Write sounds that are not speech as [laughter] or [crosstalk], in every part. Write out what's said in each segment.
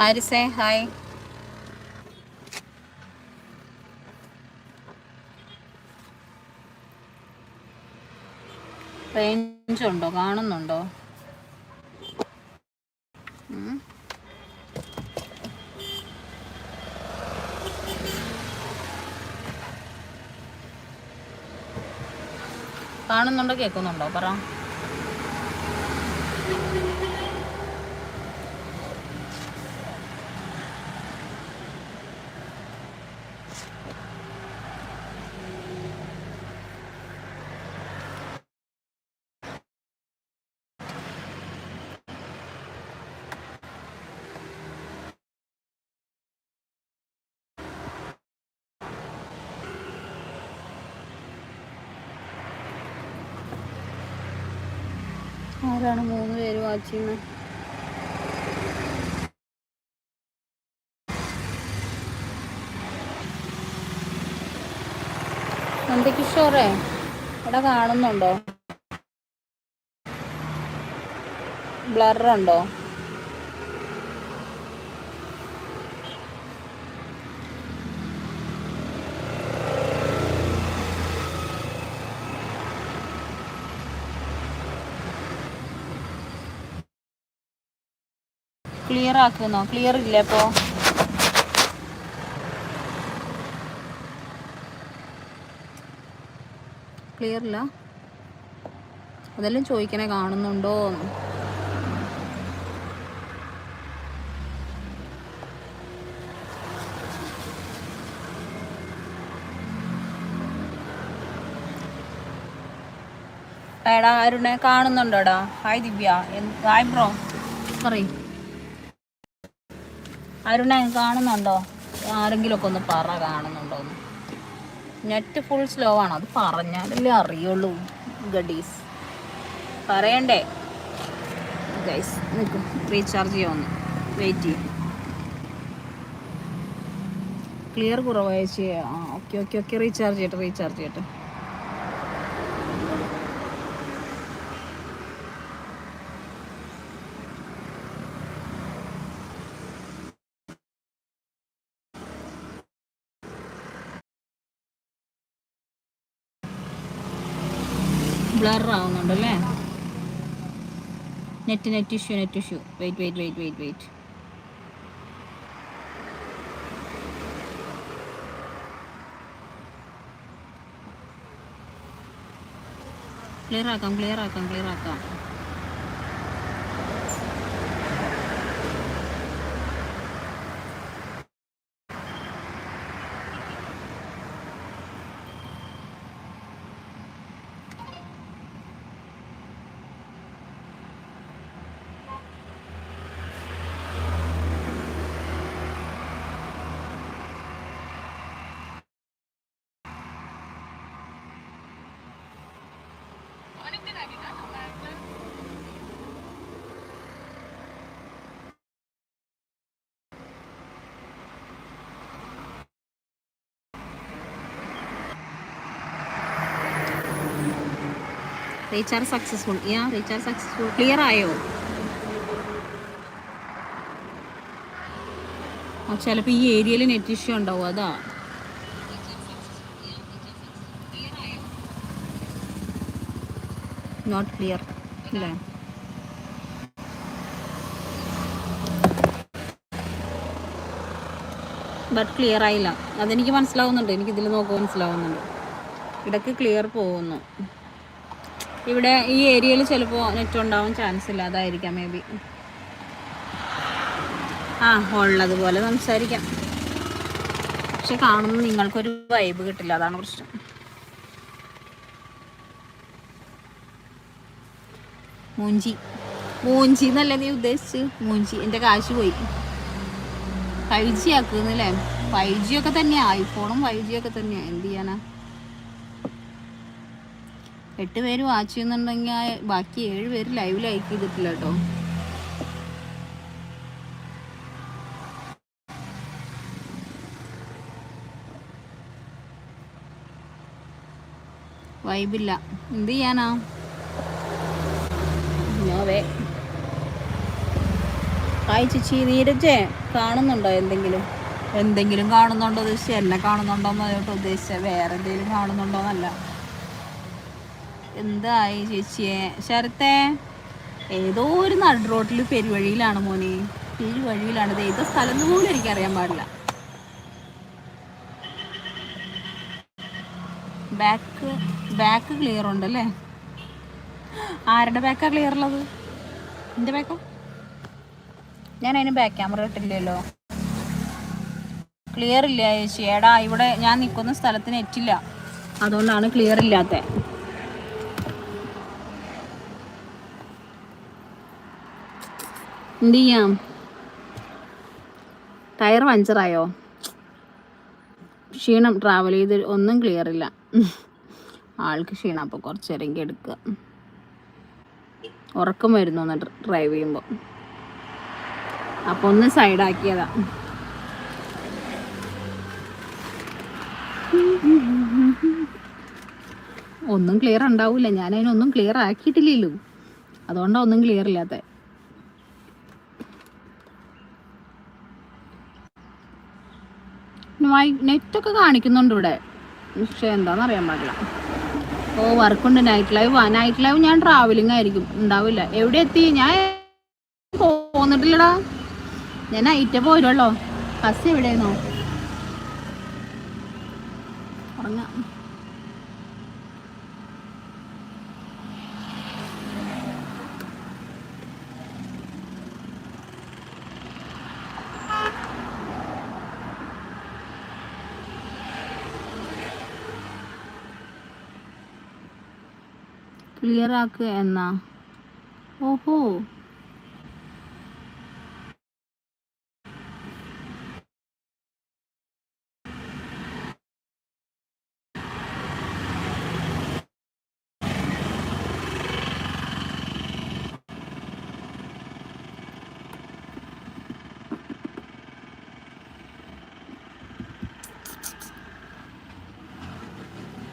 ഹാരിസേ hi range ഉണ്ടോ? കാണുന്നുണ്ടോ? കാണുന്നുണ്ടോ? കേൾക്കുന്നുണ്ടോ? പറ. ആരാണ് മൂന്ന് പേര് വാച്ച് ചെയ്യുന്നത് നന്ദകിഷോറേ ഇവിടെ കാണുന്നുണ്ടോ? ബ്ലറുണ്ടോ ക്ലിയർ ആക്കുന്നോ? ക്ലിയർ ഇല്ല അപ്പോ? ക്ലിയർ ഇല്ല. അതെല്ലാം ചോദിക്കണേ കാണുന്നുണ്ടോ? എടാ അരുണെ കാണുന്നുണ്ടോടാ? ഹായ് ദിവ്യ. എന്ത് ബ്രോ പറയ്. അരുണെ കാണുന്നുണ്ടോ? ആരെങ്കിലും ഒക്കെ ഒന്ന് പറ കാണുന്നുണ്ടോ എന്ന്. നെറ്റ് ഫുൾ സ്ലോ ആണ്. അത് പറഞ്ഞാലല്ലേ അറിയുള്ളൂ ഗഡീസ്. പറയണ്ടേ? ഗൈസ് നിൽക്കും റീചാർജ് ചെയ്യാമെന്ന് വെയിറ്റ് ചെയ്യും. ക്ലിയർ കുറവായ. ചെയ്യാം ഓക്കെ ഓക്കെ ഓക്കെ റീചാർജ് ചെയ്യട്ടെ റീചാർജ് ചെയ്യട്ടെ. ബ്ലർ ആവുന്നുണ്ട് അല്ലേ net net issue net issue wait wait wait wait wait clear ആക്കാം ക്ലിയർ ആക്കാം ക്ലിയർ ആക്കാം. Recharge successful yeah recharge successful clear ആയോ? ചിലപ്പോൾ ഈ ഏരിയയിൽ നെറ്റ് ഇഷ്യൂ ഉണ്ടാവും അതാ. നോട്ട് ക്ലിയർ അല്ലേ ബട്ട് ക്ലിയർ ആയില്ല. അതെനിക്ക് മനസ്സിലാവുന്നുണ്ട്. എനിക്കിതിൽ നോക്കുമ്പോൾ മനസ്സിലാവുന്നുണ്ട്. ഇടയ്ക്ക് ക്ലിയർ പോകുന്നു. ഇവിടെ ഈ ഏരിയയിൽ ചിലപ്പോൾ നെറ്റ് ഉണ്ടാവാൻ ചാൻസ് ഇല്ല അതായിരിക്കാം മേ ബി ആ ഉള്ളതുപോലെ സംസാരിക്കാം. പക്ഷെ കാണുമ്പോൾ നിങ്ങൾക്കൊരു വൈബ് കിട്ടില്ല അതാണ് പ്രശ്നം. മൂഞ്ചി. മൂഞ്ചി എന്നല്ല നീ ഉദ്ദേശിച്ച് മൂഞ്ചി. എന്റെ കാശ് പോയി. ഫൈവ് ജി ആക്കുന്നല്ലേ ഫൈവ് ജി ഒക്കെ തന്നെയാ. ഐഫോണും ഫൈവ് ജി ഒക്കെ തന്നെയാ. എന്ത് ചെയ്യാനാ? എട്ട് പേര് വാച്ച് ചെയ്യുന്നുണ്ടെങ്കിൽ ബാക്കി ഏഴ് പേര് ലൈവ് ലൈക്ക് ചെയ്തിട്ടില്ല കേട്ടോ. വൈബില്ല. എന്ത് ചെയ്യാനാ? നോവേ ഹായ് ചേച്ചി നീരജേ കാണുന്നുണ്ടോ എന്തെങ്കിലും? എന്തെങ്കിലും കാണുന്നുണ്ടോ ഉദ്ദേശിച്ച എന്നെ കാണുന്നുണ്ടോ എന്നോട്ട് ഉദ്ദേശിച്ച. വേറെ എന്തെങ്കിലും കാണുന്നുണ്ടോ എന്നല്ല. എന്തായി ചേച്ചിയെ? ശരത്തെ ഏതോ ഒരു നടു റോട്ടിൽ പെരുവഴിയിലാണ് മോനെ. പെരുവഴിയിലാണ്. ഇത് ഏതോ സ്ഥലം പോലും എനിക്കറിയാൻ പാടില്ല. ബാക്ക് ബാക്ക് ക്ലിയർ ഉണ്ടല്ലേ? ആരുടെ ബാക്കാണ് ക്ലിയർ ഉള്ളത്? എന്റെ ബാക്കോ? ഞാൻ അതിന് ബാക്ക് ക്യാമറ ഇട്ടില്ലല്ലോ. ക്ലിയർ ഇല്ല ചേച്ചി. എടാ ഇവിടെ ഞാൻ നിൽക്കുന്ന സ്ഥലത്തിന് എറ്റില്ല. അതുകൊണ്ടാണ് ക്ലിയർ ഇല്ലാത്ത. എന്ത് ചെയ്യാം ടയർ പഞ്ചറായോ? ക്ഷീണം ട്രാവൽ ചെയ്ത് ഒന്നും ക്ലിയർ ഇല്ല. ആൾക്ക് ക്ഷീണം അപ്പോൾ കുറച്ച് നേരം എടുക്കുക. ഉറക്കം വരുന്നു ഒന്ന് ഡ്രൈവ് ചെയ്യുമ്പോൾ. അപ്പോൾ ഒന്ന് സൈഡാക്കിയതാ ഒന്നും ക്ലിയർ ഉണ്ടാവില്ല ഞാൻ അതിനൊന്നും ക്ലിയർ ആക്കിയിട്ടില്ലല്ലോ. അതുകൊണ്ടാണ് ഒന്നും ക്ലിയർ ഇല്ലാത്ത നെറ്റൊക്കെ കാണിക്കുന്നുണ്ട് ഇവിടെ. പക്ഷെ എന്താണെന്ന് അറിയാൻ പാടില്ല. ഓ വർക്കുണ്ട്. നൈറ്റ് ലൈവ് ആ നൈറ്റ് ലൈവ് ഞാൻ ട്രാവലിംഗ് ആയിരിക്കും. ഉണ്ടാവില്ല. എവിടെ എത്തി? ഞാൻ പോന്നിട്ടില്ലടാ. ഞാൻ നൈറ്റേ പോരുള്ളോ? ബസ് എവിടെയാണോ ഉറങ്ങാം. ക്ലിയർ ആക്കുക എന്നാ? ഓഹോ.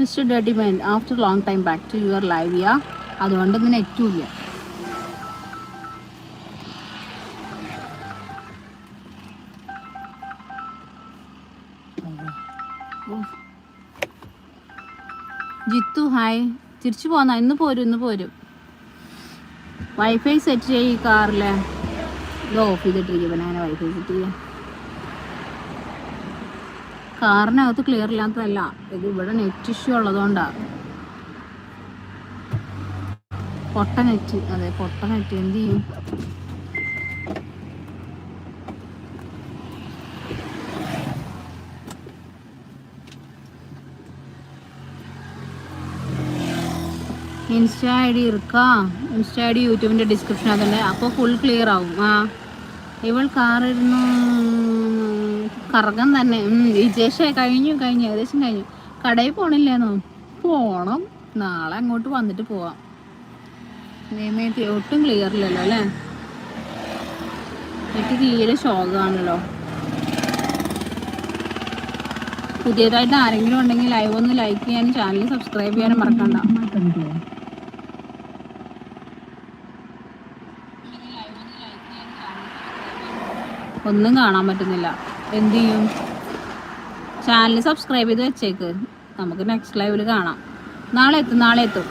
Mister daddy mine after long time back to your live yeah? അതുകൊണ്ട് ഇന്ന് ഇല്ല ജിത്തു ഹായ് തിരിച്ചു പോന്നാ ഇന്ന് പോരും ഇന്ന് പോരും. വൈഫൈ സെറ്റ് ചെയ്യ കാറിലെ. ഇത് ഓഫ് ചെയ്തിട്ടിരിക്കും പിന്നെ വൈഫൈ സെറ്റ് ചെയ്യാം. കാറിനകത്ത് ക്ലിയർ ഇല്ലാത്തതല്ല. ഇത് ഇവിടെ നെറ്റ് ഇഷ്യൂ ഉള്ളതുകൊണ്ടാണ് പൊട്ട നെറ്റ് അതെ പൊട്ട നെറ്റ് എന്ത് ചെയ്യും? ഇൻസ്റ്റ ഐ ഡി ഇറുക്കാ. ഇൻസ്റ്റ ഐ ഡി യൂട്യൂബിന്റെ ഡിസ്ക്രിപ്ഷൻ അതുണ്ട് അപ്പോൾ ഫുൾ ക്ലിയർ ആവും. ആ. ഇവൾ കാറിരുന്നു. കറങ്ങാൻ തന്നെ. വിജേഷേ കഴിഞ്ഞു കഴിഞ്ഞു. ഏകദേശം കഴിഞ്ഞു. കടയിൽ പോണില്ലേന്നോ? പോണം. നാളെ അങ്ങോട്ട് വന്നിട്ട് പോവാം. നിയമത്തി ഒട്ടും ക്ലിയർ ഇല്ലല്ലോ അല്ലേ? എനിക്ക് തീരെ ശോകമാണല്ലോ പുതിയതായിട്ട് ആരെങ്കിലും ഉണ്ടെങ്കിൽ ലൈവ് ഒന്ന് ലൈക്ക് ചെയ്യാനും ചാനൽ സബ്സ്ക്രൈബ് ചെയ്യാനും മറക്കണ്ട. ഒന്നും കാണാൻ പറ്റുന്നില്ല. എന്ത് ചെയ്യും? ചാനൽ സബ്സ്ക്രൈബ് ചെയ്ത് വെച്ചേക്ക്. നമുക്ക് നെക്സ്റ്റ് ലൈവിൽ കാണാം. നാളെ എത്തും നാളെ എത്തും.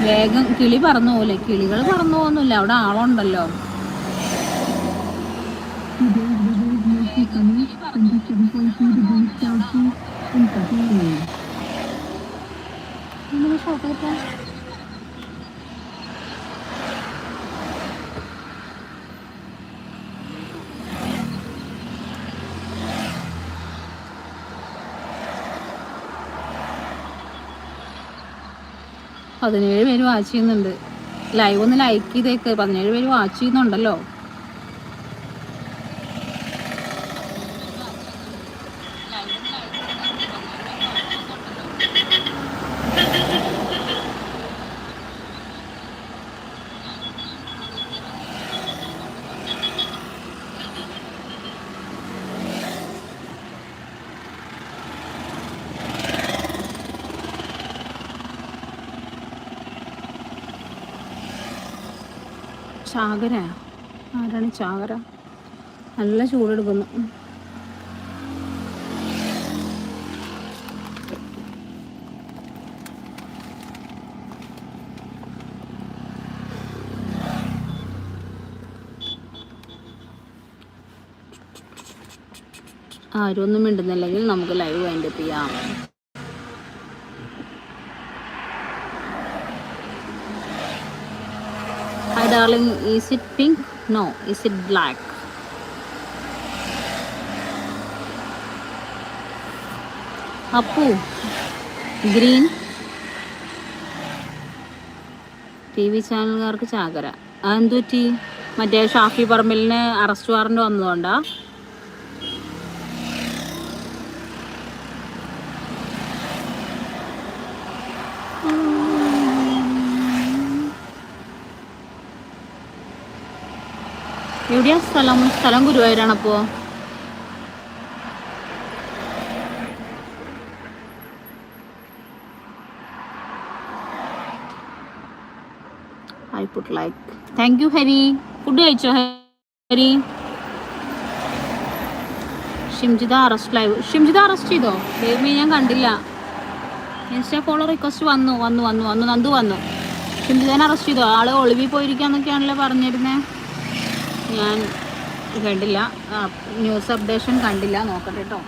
വേഗം കിളി പറന്നു പോലെ കിളികൾ പറന്നു പോകുന്നില്ല അവിടെ ആളുണ്ടല്ലോ. [laughs] ഫോട്ടോ പതിനേഴ് പേര് വാച്ച് ചെയ്യുന്നുണ്ട്. ലൈവ് ഒന്ന് ലൈക്ക് ചെയ്തേക്ക്. പതിനേഴ് പേര് വാച്ച് ചെയ്യുന്നുണ്ടല്ലോ. ചാകര? ആരാണ് ചാകര? നല്ല ചൂടെടുക്കുന്നു. ആരും ഒന്നും മിണ്ടുന്നില്ലെങ്കിൽ നമുക്ക് ലൈവ് വൈൻഡപ്പ് ചെയ്യാം. Darling, is it pink? No, is it black? Appu green T V ചാനലുകാർക്ക് ചാകര അതെന്തു പറ്റി മറ്റേ ഷാഫി പറമ്പലിന് അറസ്റ്റ് വാറണ്ട് വന്നതുകൊണ്ടാ എവിടെയാ സ്ഥലം? സ്ഥലം ഗുരുവായൂരാണപ്പോ I put like thank you Hari food കഴിച്ചോ Hari Shimjitha arrest live Shimjitha arrest ചെയ്തോ? ദൈവമേ ഞാൻ കണ്ടില്ല. ഇൻസ്റ്റാ ഫോളോ റിക്വസ്റ്റ് വന്നു വന്നു വന്നു വന്നു നന്ദു വന്നു. ഷിംജിതനെ അറസ്റ്റ് ചെയ്തോ? ആൾ ഒളിവിൽ പോയിരിക്കാന്നൊക്കെയാണല്ലോ പറഞ്ഞിരുന്നേ. ഞാൻ കണ്ടില്ല. ന്യൂസ് അപ്ഡേഷൻ കണ്ടില്ല. നോക്കട്ടെ കേട്ടോ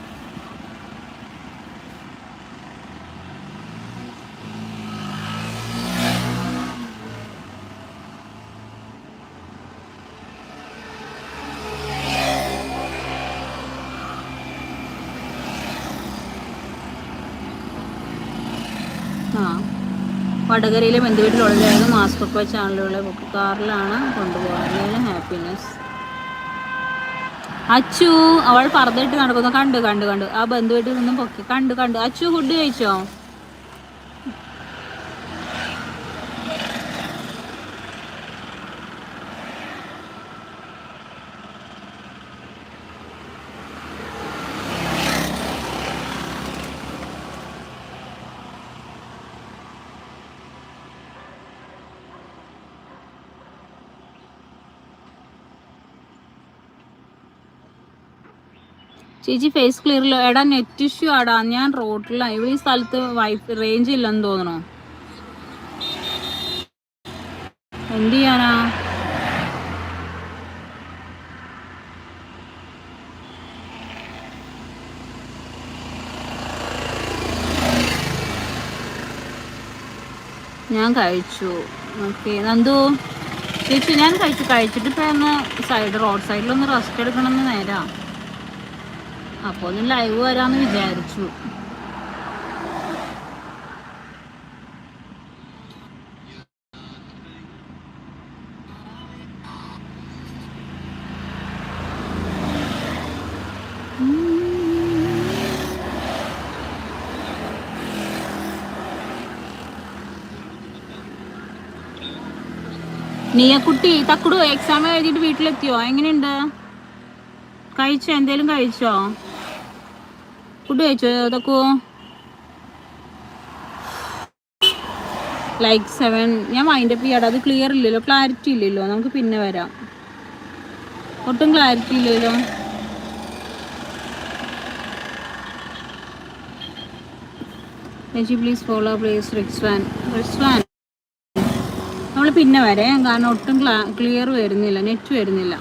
ആ വടകരയിലെ ബന്ധുവീട്ടിലുള്ളതായിരുന്നു മാസ്ക് ഒക്കെ വെച്ച ആളുകളെ കാറിലാണ് കൊണ്ടുപോകാൻ ഹാപ്പിനെസ് അച്ചു അവൾ പറഞ്ഞിട്ട് നടക്കുന്നു. കണ്ടു കണ്ടു കണ്ടു. ആ ബന്ധുവീട്ടിൽ നിന്നും പൊക്കി. കണ്ടു കണ്ടു. അച്ചു ഫുഡ് കഴിച്ചോ? ചേച്ചി ഫേസ് ക്ലിയറിലോ എടാ നെറ്റ് ഇഷ്യൂ ആടാ. ഞാൻ റോഡിലാണ് ഇവിടെ ഈ സ്ഥലത്ത് വൈഫ് റേഞ്ച് ഇല്ലെന്ന് തോന്നണോ എന്ത് ചെയ്യാനാ? ഞാൻ കഴിച്ചു. ഓക്കെ നന്ദു. ചേച്ചി ഞാൻ കഴിച്ചു. കഴിച്ചിട്ട് ഇപ്പൊ സൈഡ് റോഡ് സൈഡിലൊന്ന് റെസ്റ്റ് എടുക്കണമെന്ന് നേരാ. അപ്പോൾ ഒന്ന് ലൈവ് വരാന്ന് വിചാരിച്ചു. നീയ കുട്ടി തക്കുടോ എക്സാം എഴുതിയിട്ട് വീട്ടിലെത്തിയോ? എങ്ങനെയുണ്ട്? കഴിച്ചോ? എന്തേലും കഴിച്ചോ? ഫുഡ് കഴിച്ചോ? ഇതൊക്കെ ലൈക്ക് സെവൻ ഞാൻ മൈൻഡ് അപ്പ് ചെയ്യാടാ. അത് ക്ലിയർ ഇല്ലല്ലോ. ക്ലാരിറ്റി ഇല്ലല്ലോ. നമുക്ക് പിന്നെ വരാം. ഒട്ടും ക്ലാരിറ്റി ഇല്ലല്ലോ. Please follow please Rizwan Rizwan നമ്മൾ പിന്നെ വരാം. കാരണം ഒട്ടും ക്ലിയർ വരുന്നില്ല. നെറ്റ് വരുന്നില്ല.